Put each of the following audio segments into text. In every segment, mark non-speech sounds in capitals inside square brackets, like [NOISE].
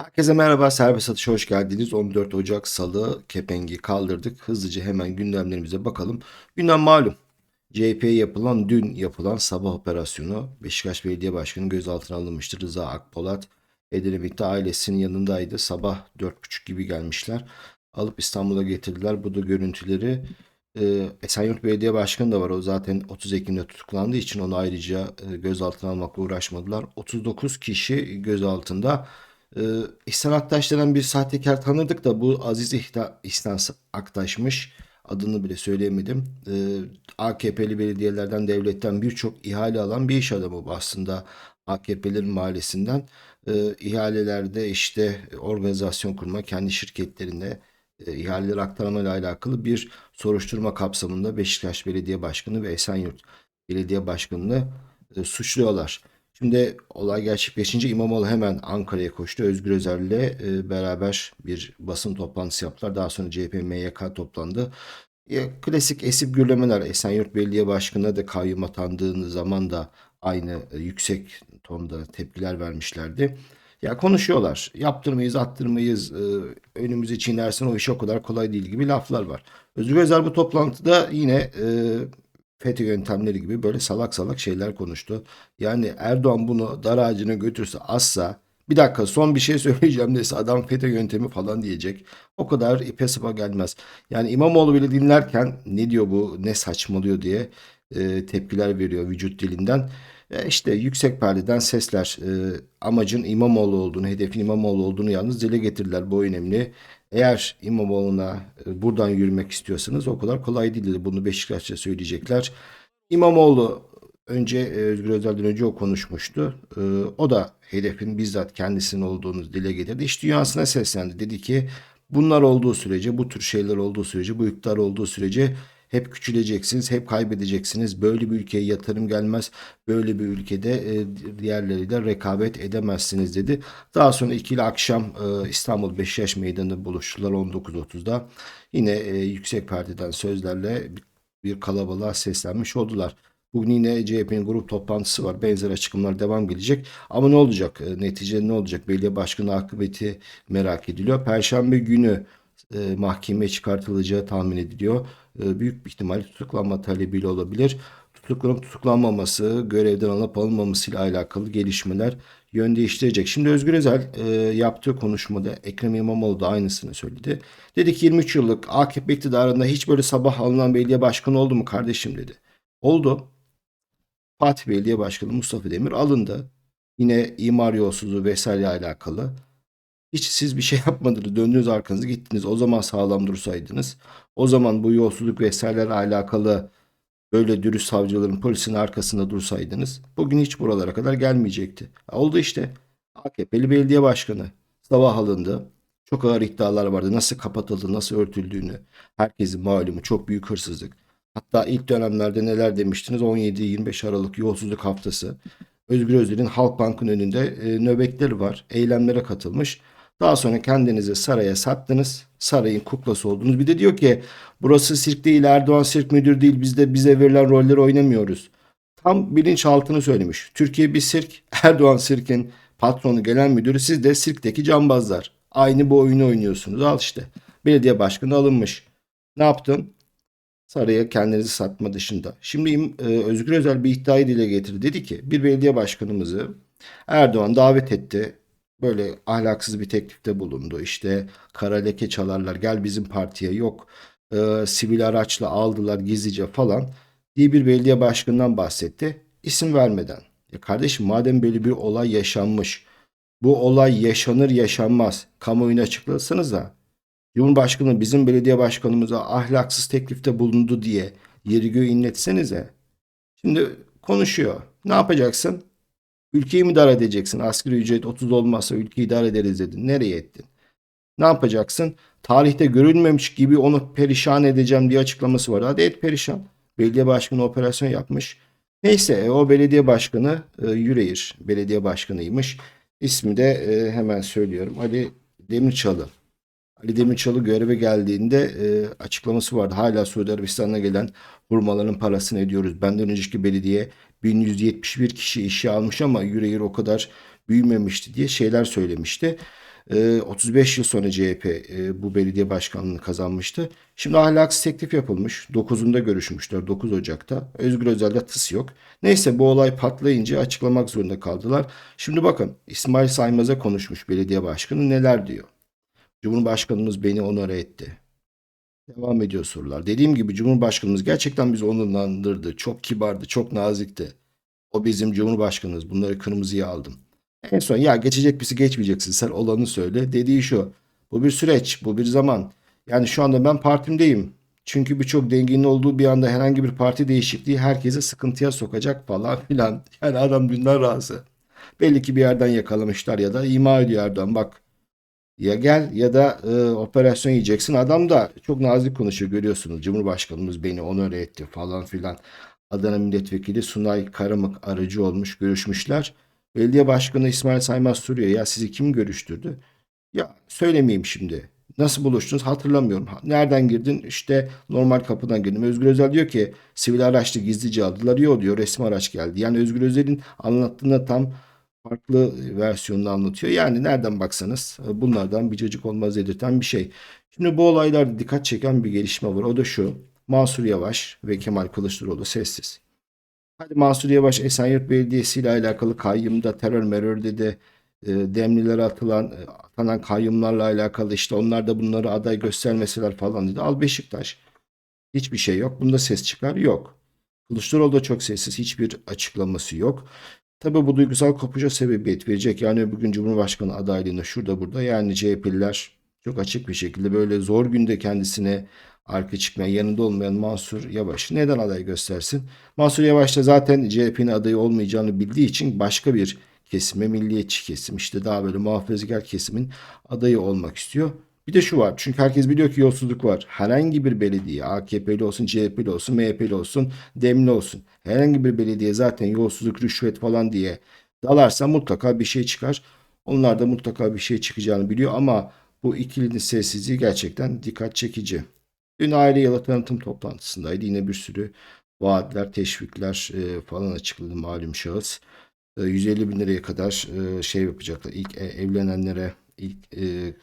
Herkese merhaba, serbest atışa hoş geldiniz. 14 Ocak Salı kepengi kaldırdık. Hızlıca hemen gündemlerimize bakalım. Gündem malum. CHP'ye yapılan, dün yapılan sabah operasyonu Beşiktaş Belediye Başkanı gözaltına alınmıştı. Rıza Akpolat Edremit'te ailesinin yanındaydı. Sabah 4.30 gibi gelmişler. Alıp İstanbul'a getirdiler. Bu da görüntüleri e, Esenyurt Belediye Başkanı da var. O zaten 30 Ekim'de tutuklandığı için onu ayrıca e, gözaltına almakla uğraşmadılar. 39 kişi gözaltında. Ee, İhsan Aktaş denen bir sahtekar tanırdık da bu Aziz İhta, İhsan Aktaş'mış. Adını bile söyleyemedim. Ee, AKP'li belediyelerden, devletten birçok ihale alan bir iş adamı bu aslında. AKP'lerin mahallesinden. Ee, ihalelerde işte organizasyon kurma, kendi şirketlerine e, ihaleleri aktarmayla alakalı bir soruşturma kapsamında Beşiktaş Belediye Başkanı ve Esenyurt Belediye Başkanı'nı e, suçluyorlar. Şimdi olay gerçekleşince İmamoğlu hemen Ankara'ya koştu. Özgür Özel'le e, beraber bir basın toplantısı yaptılar. Daha sonra CHP MYK toplandı. Ya, klasik esip gürlemeler. Esenyurt Belediye Başkanı'na da kayyum atandığını zaman da aynı e, yüksek tonda tepkiler vermişlerdi. Ya konuşuyorlar. Yaptırmayız, attırmayız, e, önümüze çiğnersin o iş o kadar kolay değil gibi laflar var. Özgür Özel bu toplantıda yine FETÖ yöntemleri gibi böyle salak salak şeyler konuştu. Yani Erdoğan bunu dar ağacına götürse assa bir dakika son bir şey söyleyeceğim dese adam FETÖ yöntemi falan diyecek. O kadar ipe sıpa gelmez. Yani İmamoğlu bile dinlerken ne diyor bu ne saçmalıyor diye e, tepkiler veriyor vücut dilinden. E işte yüksek perdeden sesler e, amacın İmamoğlu olduğunu, hedefin İmamoğlu olduğunu yalnız dile getirdiler. Bu önemli. Eğer İmamoğlu'na e, buradan yürümek istiyorsanız o kadar kolay değil. Bunu Beşiktaş'ta söyleyecekler. İmamoğlu önce e, Özgür Özel'den önce o konuşmuştu. E, O da hedefin bizzat kendisinin olduğunu dile getirdi. İş dünyasına seslendi. Dedi ki bunlar olduğu sürece, bu tür şeyler olduğu sürece, bu iktidar olduğu sürece hep küçüleceksiniz, hep kaybedeceksiniz. Böyle bir ülkeye yatırım gelmez. Böyle bir ülkede e, diğerleriyle rekabet edemezsiniz dedi. Daha sonra ikili akşam e, İstanbul Beşiktaş Meydanı'nda buluştular 19.30'da. Yine e, yüksek perdeden sözlerle bir kalabalığa seslenmiş oldular. Bugün yine CHP'nin grup toplantısı var. Benzer açıklamalar devam gelecek. Ama ne olacak? E, Neticede ne olacak? Belediye başkanı akıbeti merak ediliyor. Perşembe günü e, mahkemeye çıkartılacağı tahmin ediliyor. E, büyük bir ihtimalle tutuklanma talebiyle olabilir. Tutuklanıp tutuklanmaması, görevden alıp alınmaması ile alakalı gelişmeler yön değiştirecek. Şimdi Özgür Özel e, yaptığı konuşmada Ekrem İmamoğlu da aynısını söyledi. Dedi ki 23 yıllık AKP iktidarında hiç böyle sabah alınan belediye başkanı oldu mu kardeşim dedi. Oldu. Fatih Belediye Başkanı Mustafa Demir alındı. Yine imar yolsuzluğu vesaire alakalı. Hiç siz bir şey [LAUGHS] yapmadınız. Döndünüz arkanızı gittiniz. O zaman sağlam dursaydınız. O zaman bu yolsuzluk vesairelerle alakalı böyle dürüst savcıların polisin arkasında dursaydınız bugün hiç buralara kadar gelmeyecekti. Oldu işte. AKP'li belediye başkanı sabah alındı. Çok ağır iddialar vardı. Nasıl kapatıldı, nasıl örtüldüğünü. Herkesin malumu çok büyük hırsızlık. Hatta ilk dönemlerde neler demiştiniz? 17-25 Aralık yolsuzluk haftası. Özgür Özel'in Halkbank'ın önünde e, nöbetleri var. Eylemlere katılmış. Daha sonra kendinizi saraya sattınız. Sarayın kuklası oldunuz. Bir de diyor ki burası sirk değil Erdoğan sirk müdür değil biz de bize verilen rolleri oynamıyoruz. Tam bilinçaltını söylemiş. Türkiye bir sirk. [LAUGHS] Erdoğan sirkin patronu gelen müdürü siz de sirkteki cambazlar. Aynı bu oyunu oynuyorsunuz. Al işte. Belediye başkanı alınmış. Ne yaptın? Saraya kendinizi satma dışında. Şimdi e, Özgür Özel bir iddiayı dile getirdi. Dedi ki bir belediye başkanımızı Erdoğan davet etti. Böyle ahlaksız bir teklifte bulundu. İşte kara leke çalarlar gel bizim partiye yok. e, sivil araçla aldılar gizlice falan diye bir belediye başkanından bahsetti. İsim vermeden. Ya kardeşim madem böyle bir olay yaşanmış. Bu olay yaşanır yaşanmaz. Kamuoyuna açıklasanız da Cumhurbaşkanı bizim belediye başkanımıza ahlaksız teklifte bulundu diye yeri göğü inletsenize. Şimdi konuşuyor. Ne yapacaksın? Ülkeyi mi idare edeceksin? Asgari ücret 30 olmazsa ülkeyi idare ederiz dedin. Nereye ettin? Ne yapacaksın? Tarihte görülmemiş gibi onu perişan edeceğim diye açıklaması var. Hadi et perişan. Belediye başkanı operasyon yapmış. Neyse e, o belediye başkanı e, Yüreğir belediye başkanıymış. İsmi de e, hemen söylüyorum. Ali Demirçalı. Ali Demirçalı göreve geldiğinde e, açıklaması vardı. Hala Suudi Arabistan'a gelen hurmaların parasını ödüyoruz. Benden önceki belediye 1171 kişi işe almış ama yüreğir o kadar büyümemişti diye şeyler söylemişti. Ee, 35 yıl sonra CHP e, bu belediye başkanlığını kazanmıştı. Şimdi ahlaksız teklif yapılmış. 9'unda görüşmüşler 9 Ocak'ta. Özgür Özel'de tıs yok. Neyse bu olay patlayınca açıklamak zorunda kaldılar. Şimdi bakın İsmail Saymaz'a konuşmuş belediye başkanı neler diyor. Cumhurbaşkanımız beni onore etti. Devam ediyor sorular. Dediğim gibi Cumhurbaşkanımız gerçekten bizi onurlandırdı. Çok kibardı, çok nazikti. O bizim Cumhurbaşkanımız. Bunları kırmızıya aldım. En son ya geçecek birisi geçmeyeceksin sen olanı söyle. Dediği şu. Bu bir süreç, bu bir zaman. Yani şu anda ben partimdeyim. Çünkü birçok denginin olduğu bir anda herhangi bir parti değişikliği herkese sıkıntıya sokacak falan filan. Yani adam dünden razı. Belli ki bir yerden yakalamışlar ya da ima ediyor Erdoğan. Bak ya gel ya da e, operasyon yiyeceksin. Adam da çok nazik konuşuyor görüyorsunuz. Cumhurbaşkanımız beni onore etti falan filan. Adana Milletvekili Sunay Karamık aracı olmuş görüşmüşler. Belediye Başkanı İsmail Saymaz soruyor ya sizi kim görüştürdü? Ya söylemeyeyim şimdi. Nasıl buluştunuz hatırlamıyorum. Ha, Nereden girdin? İşte normal kapıdan girdim. Özgür Özel diyor ki sivil araçlı gizlice aldılar. Yok diyor resmi araç geldi. Yani Özgür Özel'in anlattığına tam farklı versiyonunu anlatıyor. Yani nereden baksanız e, bunlardan bir cacık olmaz dedirten bir şey. Şimdi bu olaylarda dikkat çeken bir gelişme var. O da şu. Mansur Yavaş ve Kemal Kılıçdaroğlu sessiz. Hadi Mansur Yavaş Esenyurt Belediyesi ile alakalı kayyımda terör merör dedi. E, Demlilere atılan, e, atanan kayyumlarla alakalı işte onlar da bunları aday göstermeseler falan dedi. Al Beşiktaş. Hiçbir şey yok. Bunda ses çıkar. Yok. Kılıçdaroğlu da çok sessiz. Hiçbir açıklaması yok. Tabii bu duygusal kopuşa sebebiyet verecek. Yani bugün Cumhurbaşkanı adaylığında şurada burada yani CHP'liler çok açık bir şekilde böyle zor günde kendisine arka çıkmayan, yanında olmayan Mansur Yavaş neden aday göstersin? Mansur Yavaş da zaten CHP'nin adayı olmayacağını bildiği için başka bir kesime, milliyetçi kesim, işte daha böyle muhafazakar kesimin adayı olmak istiyor. Bir de şu var. Çünkü herkes biliyor ki yolsuzluk var. Herhangi bir belediye, AKP'li olsun, CHP'li olsun, MHP'li olsun, DEM'li olsun. Herhangi bir belediye zaten yolsuzluk, rüşvet falan diye dalarsa mutlaka bir şey çıkar. Onlar da mutlaka bir şey çıkacağını biliyor ama bu ikilinin sessizliği gerçekten dikkat çekici. Dün aile yılı tanıtım toplantısındaydı. Yine bir sürü vaatler, teşvikler e, falan açıkladı malum şahıs. E, 150 bin liraya kadar e, şey yapacaklar. İlk e, evlenenlere ilk e,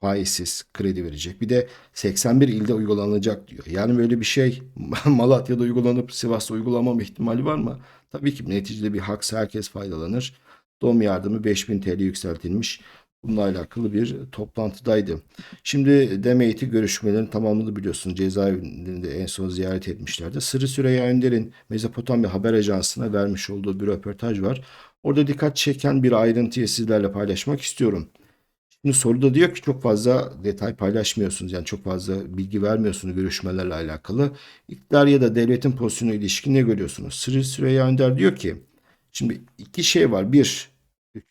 faizsiz kredi verecek. Bir de 81 ilde uygulanacak diyor. Yani böyle bir şey [LAUGHS] Malatya'da uygulanıp Sivas'ta uygulamam ihtimali var mı? Tabii ki neticede bir haksa herkes faydalanır. Doğum yardımı 5000 TL yükseltilmiş. Bununla alakalı bir toplantıdaydı. Şimdi Demeit'i görüşmelerini tamamladı biliyorsunuz. Cezaevinde en son ziyaret etmişlerdi. Sırrı Süreyya Önder'in Mezopotamya Haber Ajansı'na vermiş olduğu bir röportaj var. Orada dikkat çeken bir ayrıntıyı sizlerle paylaşmak istiyorum. Şimdi soruda diyor ki çok fazla detay paylaşmıyorsunuz. Yani çok fazla bilgi vermiyorsunuz görüşmelerle alakalı. İktidar ya da devletin pozisyonu ilişkin ne görüyorsunuz? Sırrı Süreyya Önder diyor ki şimdi iki şey var. Bir,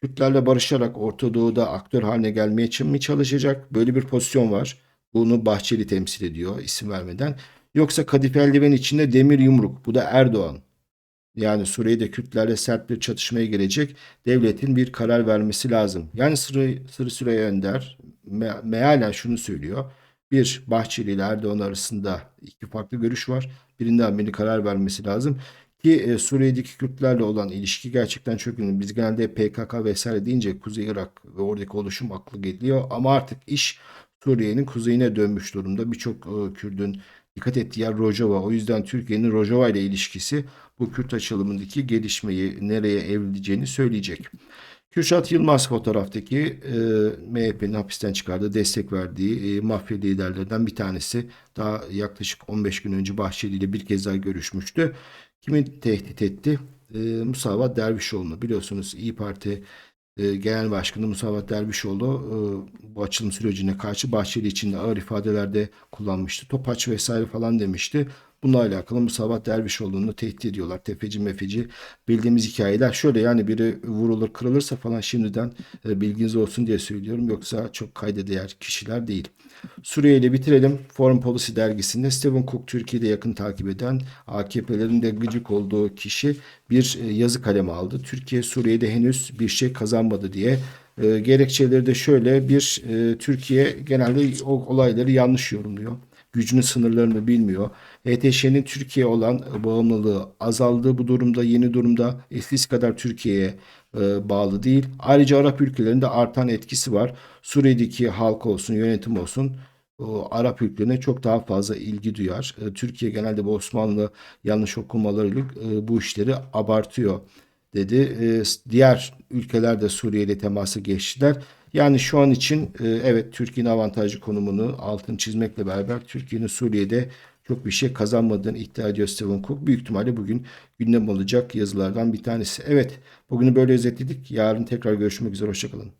Kürtlerle barışarak Orta Doğu'da aktör haline gelmeye için mi çalışacak? Böyle bir pozisyon var. Bunu Bahçeli temsil ediyor isim vermeden. Yoksa Kadife Eldiven içinde demir yumruk. Bu da Erdoğan. Yani Suriye'de Kürtlerle sert bir çatışmaya girecek devletin bir karar vermesi lazım. Yani Sırrı, Sırrı Süreyya Önder me mealen şunu söylüyor. Bir, Bahçeli ile Erdoğan arasında iki farklı görüş var. Birinden birini karar vermesi lazım. Ki e, Suriye'deki Kürtlerle olan ilişki gerçekten çok önemli. Biz genelde PKK vesaire deyince Kuzey Irak ve oradaki oluşum aklı geliyor. Ama artık iş Suriye'nin kuzeyine dönmüş durumda. Birçok e, Kürdün dikkat ettiği yer Rojava. O yüzden Türkiye'nin Rojava ile ilişkisi bu Kürt açılımındaki gelişmeyi nereye evrileceğini söyleyecek. Kürşat Yılmaz fotoğraftaki e, MHP'nin hapisten çıkardığı, destek verdiği e, mafya liderlerden bir tanesi. Daha yaklaşık 15 gün önce Bahçeli ile bir kez daha görüşmüştü. Kimin tehdit etti? E, Musavat Dervişoğlu. Biliyorsunuz İyi Parti e, Genel Başkanı Musavat Dervişoğlu e, bu açılım sürecine karşı Bahçeli için de ağır ifadelerde kullanmıştı. Topaç vesaire falan demişti. Bununla alakalı Musavat Dervişoğlu'nu tehdit ediyorlar. Tefeci mefeci bildiğimiz hikayeler. Şöyle yani biri vurulur kırılırsa falan şimdiden e, bilginiz olsun diye söylüyorum. Yoksa çok kayda değer kişiler değil. Suriye ile bitirelim. Foreign Policy dergisinde Stephen Cook Türkiye'de yakın takip eden AKP'lerin de gıcık olduğu kişi bir e, yazı kalemi aldı. Türkiye Suriye'de henüz bir şey kazanmadı diye. E, gerekçeleri de şöyle bir e, Türkiye genelde o olayları yanlış yorumluyor gücünün sınırlarını bilmiyor. HTŞ'nin Türkiye olan bağımlılığı azaldı bu durumda, yeni durumda. Eskisi kadar Türkiye'ye e, bağlı değil. Ayrıca Arap ülkelerinde artan etkisi var. Suriye'deki halk olsun, yönetim olsun Arap ülkelerine çok daha fazla ilgi duyar. E, Türkiye genelde bu Osmanlı yanlış okumalarıyla e, bu işleri abartıyor dedi. E, diğer ülkeler de Suriye ile temasa geçtiler. Yani şu an için e, evet Türkiye'nin avantajlı konumunu altın çizmekle beraber Türkiye'nin Suriye'de çok bir şey kazanmadığını iddia ediyor Stephen Cook. Büyük ihtimalle bugün gündem olacak yazılardan bir tanesi. Evet bugünü böyle özetledik. Yarın tekrar görüşmek üzere. Hoşçakalın.